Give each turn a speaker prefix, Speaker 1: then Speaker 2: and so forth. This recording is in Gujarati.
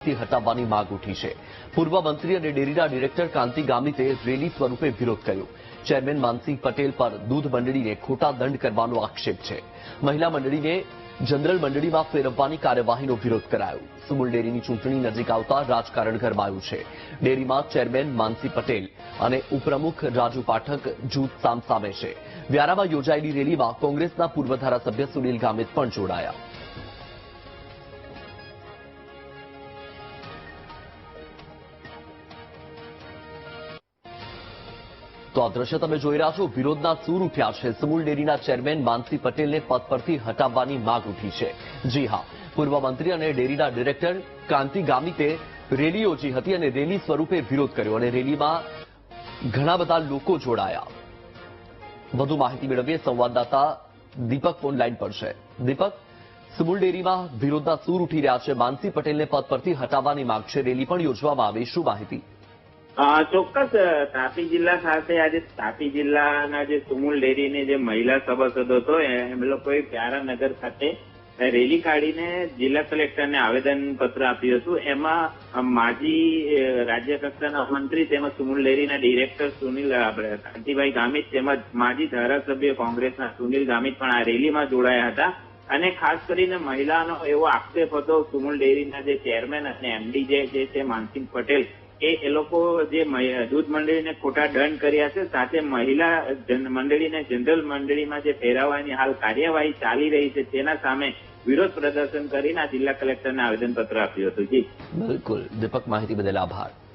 Speaker 1: હટાવવાની માંગ ઉઠી છે. પૂર્વ મંત્રી અને ડેરીના ડિરેક્ટર કાંતિ ગામિતે રેલી સ્વરૂપે વિરોધ કર્યો. ચેરમેન માનસિંહ પટેલ પર દૂધ મંડળીને ખોટા દંડ કરવાનો આક્ષેપ છે. મહિલા મંડળીને જનરલ મંડળીમાં ફેરવવાની કાર્યવાહીનો વિરોધ કરાયો. સુમુલ ડેરીની ચૂંટણી નજીક આવતા રાજકારણ ગરમાયું છે. ડેરીમાં ચેરમેન માનસી પટેલ અને ઉપપ્રમુખ રાજુ પાઠક જૂથ સામસામે છે. વ્યારામાં યોજાયેલી રેલીમાં કોંગ્રેસના પૂર્વ ધારાસભ્ય સુનિલ ગામિત પણ જોડાયા. તો આ દ્રશ્ય તમે જોઈ રહ્યા છો. વિરોધના સૂર ઉઠ્યા છે. સમૂલ ડેરીના ચેરમેન માનસી પટેલને પદ પરથી હટાવવાની માંગ ઉઠી છે. જી હા. પૂર્વ મંત્રી અને ડેરીના ડિરેક્ટર ક્રાંતિ ગામિતે રેલી યોજી હતી અને રેલી સ્વરૂપે વિરોધ કર્યો અને રેલીમાં ઘણા બધા લોકો જોડાયા. વધુ માહિતી મેળવીએ. સંવાદદાતા દીપક લાઈન પર છે. દીપક, સુમુલ ડેરીમાં વિરોધના સૂર ઉઠી રહ્યા છે. માનસી પટેલને પદ પરથી હટાવવાની માંગ છે. રેલી પણ યોજવામાં આવી. શું માહિતી?
Speaker 2: ચોક્કસ તાપી જિલ્લા ખાતે આજે તાપી જિલ્લાના જે સુમુલ ડેરીની જે મહિલા સભાસદો હતો એમ લોકોએ પ્યારાનગર ખાતે રેલી કાઢીને જિલ્લા કલેક્ટરને આવેદન પત્ર આપ્યું હતું. એમાં માજી રાજ્ય કક્ષાના મંત્રી તેમજ સુમુલ ડેરીના ડિરેક્ટર સુનિલ આપણે કાંતિભાઈ ગામિત તેમજ માજી ધારાસભ્ય કોંગ્રેસના સુનિલ ગામિત પણ આ રેલીમાં જોડાયા હતા. અને ખાસ કરીને મહિલાનો એવો આક્ષેપ હતો, સુમુલ ડેરીના જે ચેરમેન અને એમડી જે છે માનસિંહ પટેલ એ એ લોકો જે દૂધ મંડળીને ખોટા દંડ કર્યા છે, સાથે મહિલા મંડળીને જનરલ મંડળીમાં જે ફેરવવાની હાલ કાર્યવાહી ચાલી રહી છે, તેના સામે વિરોધ પ્રદર્શન કરીને આ જિલ્લા કલેક્ટરને આવેદનપત્ર આપ્યું હતું. જી.
Speaker 1: બિલકુલ. દીપક માહિતી બદલ આભાર.